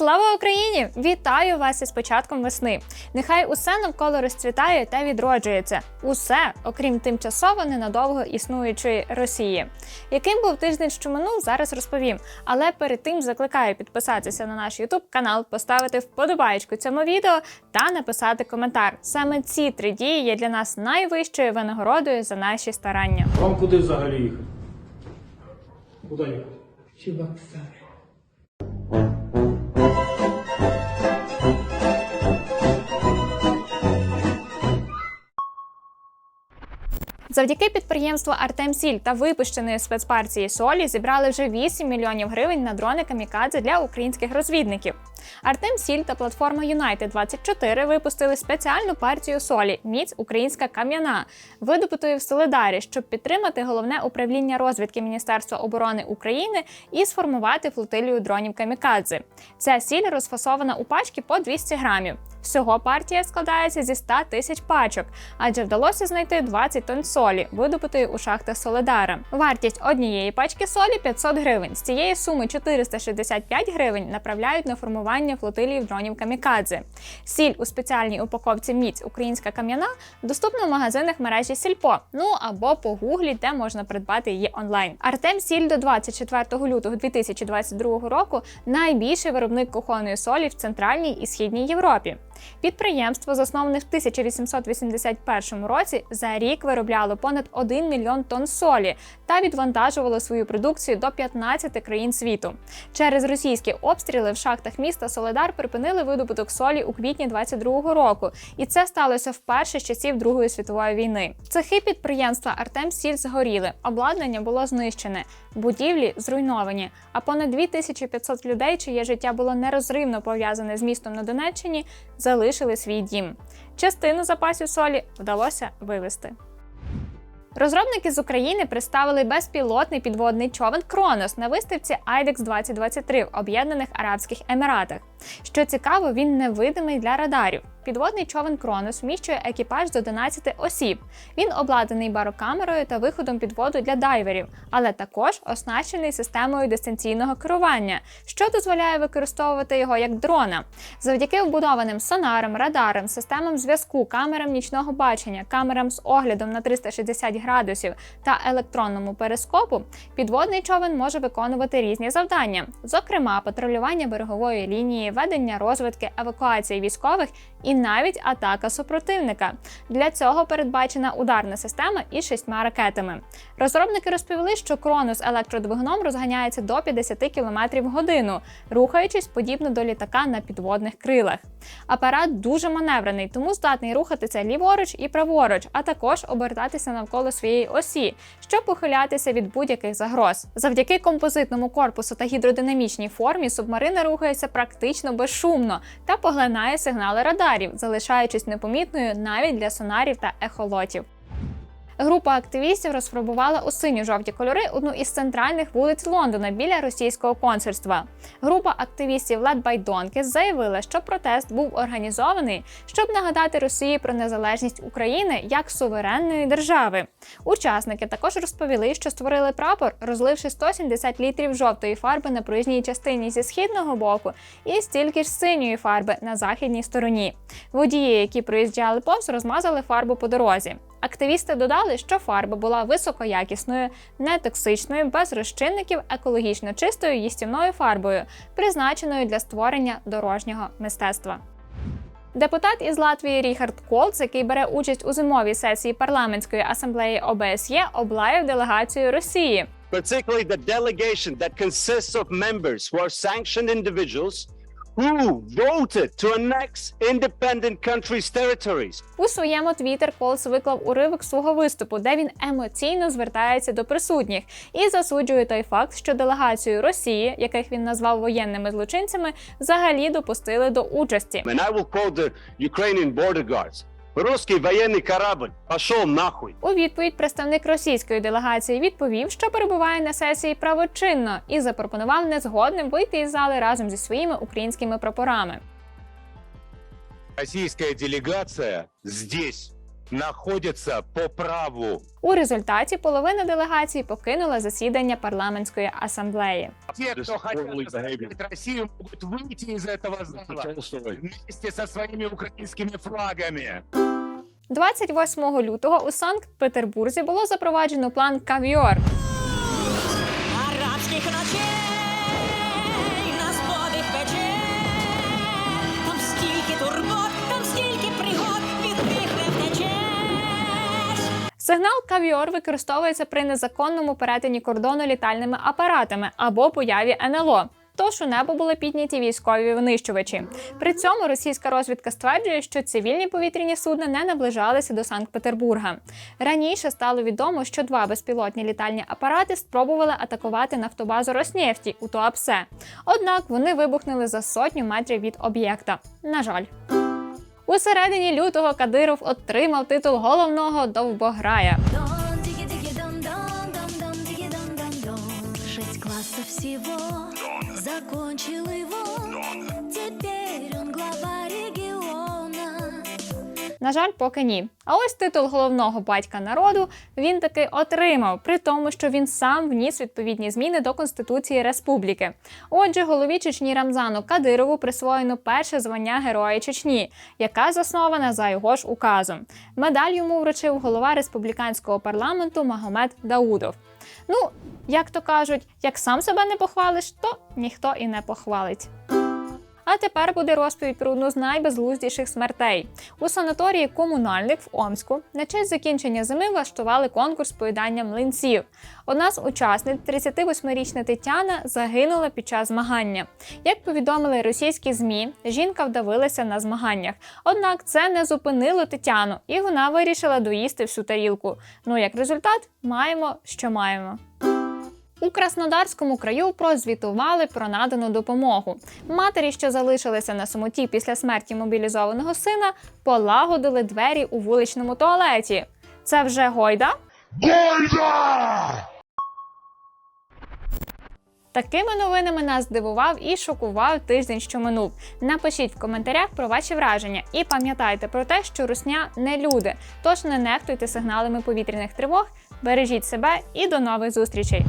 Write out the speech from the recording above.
Слава Україні! Вітаю вас із початком весни. Нехай усе навколо розцвітає та відроджується. Усе, окрім тимчасово ненадовго існуючої Росії. Яким був тиждень, що минув, зараз розповім. Але перед тим закликаю підписатися на наш YouTube канал, поставити вподобайку цьому відео та написати коментар. Саме ці три дії є для нас найвищою винагородою за наші старання. Вам куди взагалі їхати? Куди їхати? Чебоксары. Завдяки підприємству Артемсіль та випущеної спецпартії солі зібрали вже 8 мільйонів гривень на дрони камікадзе для українських розвідників. Артемсіль та платформа United 24 випустили спеціальну партію солі Міць Українська кам'яна, видобутої в Солидарі, щоб підтримати головне управління розвідки Міністерства оборони України і сформувати флотилію дронів камікадзе. Ця сіль розфасована у пачки по 200 грамів. Всього партія складається зі 100 тисяч пачок, адже вдалося знайти 20 тонн солі, видобутої у шахтах Соледара. Вартість однієї пачки солі 500 гривень. З цієї суми 465 гривень направляють на формування флотилії дронів камікадзе. Сіль у спеціальній упаковці Міць Українська кам'яна доступна в магазинах мережі Сільпо. Ну або по гуглі, де можна придбати її онлайн. Артем Сіль до 24 лютого 2022 року найбільший виробник кухонної солі в центральній і східній Європі. Підприємство, засноване в 1881 році, за рік виробляло понад 1 мільйон тонн солі та відвантажувало свою продукцію до 15 країн світу. Через російські обстріли в шахтах міста Соледар припинили видобуток солі у квітні 22-го року, і це сталося вперше з часів Другої світової війни. Цехи підприємства Артем Сіль згоріли, обладнання було знищене, будівлі зруйновані. А понад 2500 людей, чиє життя було нерозривно пов'язане з містом на Донеччині, залишили свій дім. Частину запасів солі вдалося вивезти. Розробники з України представили безпілотний підводний човен Кронос на виставці IDEX 2023 в Об'єднаних Арабських Еміратах. Що цікаво, він невидимий для радарів. Підводний човен Кронос вміщує екіпаж з 11 осіб. Він обладнаний барокамерою та виходом під воду для дайверів, але також оснащений системою дистанційного керування, що дозволяє використовувати його як дрона. Завдяки вбудованим сонарам, радарам, системам зв'язку, камерам нічного бачення, камерам з оглядом на 360 градусів та електронному перископу, підводний човен може виконувати різні завдання, зокрема патрулювання берегової лінії, ведення розвитки, евакуації військових і навіть атака супротивника. Для цього передбачена ударна система із шістьма ракетами. Розробники розповіли, що Кронос електродвигуном розганяється до 50 км в годину, рухаючись подібно до літака на підводних крилах. Апарат дуже маневрений, тому здатний рухатися ліворуч і праворуч, а також обертатися навколо своєї осі, щоб ухилятися від будь-яких загроз. Завдяки композитному корпусу та гідродинамічній формі субмарина рухається практично безшумно та поглинає сигнали радарів, залишаючись непомітною навіть для сонарів та ехолотів. Група активістів розфарбувала у синьо-жовті кольори одну із центральних вулиць Лондона біля російського консульства. Група активістів Led by Donkeys заявила, що протест був організований, щоб нагадати Росії про незалежність України як суверенної держави. Учасники також розповіли, що створили прапор, розливши 170 літрів жовтої фарби на проїзній частині зі східного боку і стільки ж синьої фарби на західній стороні. Водії, які проїжджали повз, розмазали фарбу по дорозі. Активісти додали, що фарба була високоякісною, нетоксичною, без розчинників, екологічно чистою їстівною фарбою, призначеною для створення дорожнього мистецтва. Депутат із Латвії Ріхард Колц, який бере участь у зимовій сесії парламентської асамблеї ОБСЄ, облаяв делегацію Росії. particularly the delegation that consists of members who are sanctioned individuals who voted to annex independent countries' territories. У своєму Twitter Колс виклав уривок свого виступу, де він емоційно звертається до присутніх і засуджує той факт, що делегацію Росії, яких він назвав воєнними злочинцями, взагалі допустили до участі. And I will call the Ukrainian border guards. Русский воєнний корабль пішов нахуй. У відповідь представник російської делегації відповів, що перебуває на сесії правочинно, і запропонував незгодним вийти із зали разом зі своїми українськими прапорами. Російська делегація здесь находится по праву. У результаті половина делегації покинула засідання парламентської асамблеї. Кто Disorderly хотят behavior. остановить Россию, могут выйти зала вместе со своими украинскими флагами. 28 лютого у Санкт-Петербурзі було запроваджено план Кавіор. арабських ночей нас подих пече. Там стільки турбот, Сигнал Кавіор використовується при незаконному перетині кордону літальними апаратами або появі НЛО. Тож у небо були підняті військові винищувачі. При цьому російська розвідка стверджує, що цивільні повітряні судна не наближалися до Санкт-Петербурга. Раніше стало відомо, що два безпілотні літальні апарати спробували атакувати нафтобазу Роснефті у Туапсе. Однак вони вибухнули за сотню метрів від об'єкта. На жаль. У середині лютого Кадиров отримав титул головного довбограя. Шесть диги, всього закончили вон. Тепер он диги, На жаль, поки ні. А ось титул головного батька народу він таки отримав, при тому, що він сам вніс відповідні зміни до Конституції Республіки. Отже, голові Чечні Рамзану Кадирову присвоєно перше звання Героя Чечні, яка заснована за його ж указом. Медаль йому вручив голова республіканського парламенту Магомед Даудов. Ну, як то кажуть, як сам себе не похвалиш, то ніхто і не похвалить. А тепер буде розповідь про одну з найбезглуздіших смертей. У санаторії комунальник в Омську на честь закінчення зими влаштували конкурс поїдання млинців. Одна з учасниць, 38-річна Тетяна, загинула під час змагання. Як повідомили російські змі, жінка вдавилася на змаганнях. Однак це не зупинило Тетяну, і вона вирішила доїсти всю тарілку. Ну як результат, маємо, що маємо. У Краснодарському краю прозвітували про надану допомогу. Матері, що залишилися на самоті після смерті мобілізованого сина, полагодили двері у вуличному туалеті. Це вже гойда? Такими новинами нас здивував і шокував тиждень, що минув. Напишіть в коментарях про ваші враження і пам'ятайте про те, що русня не люди. Тож не нехтуйте сигналами повітряних тривог, бережіть себе і до нових зустрічей.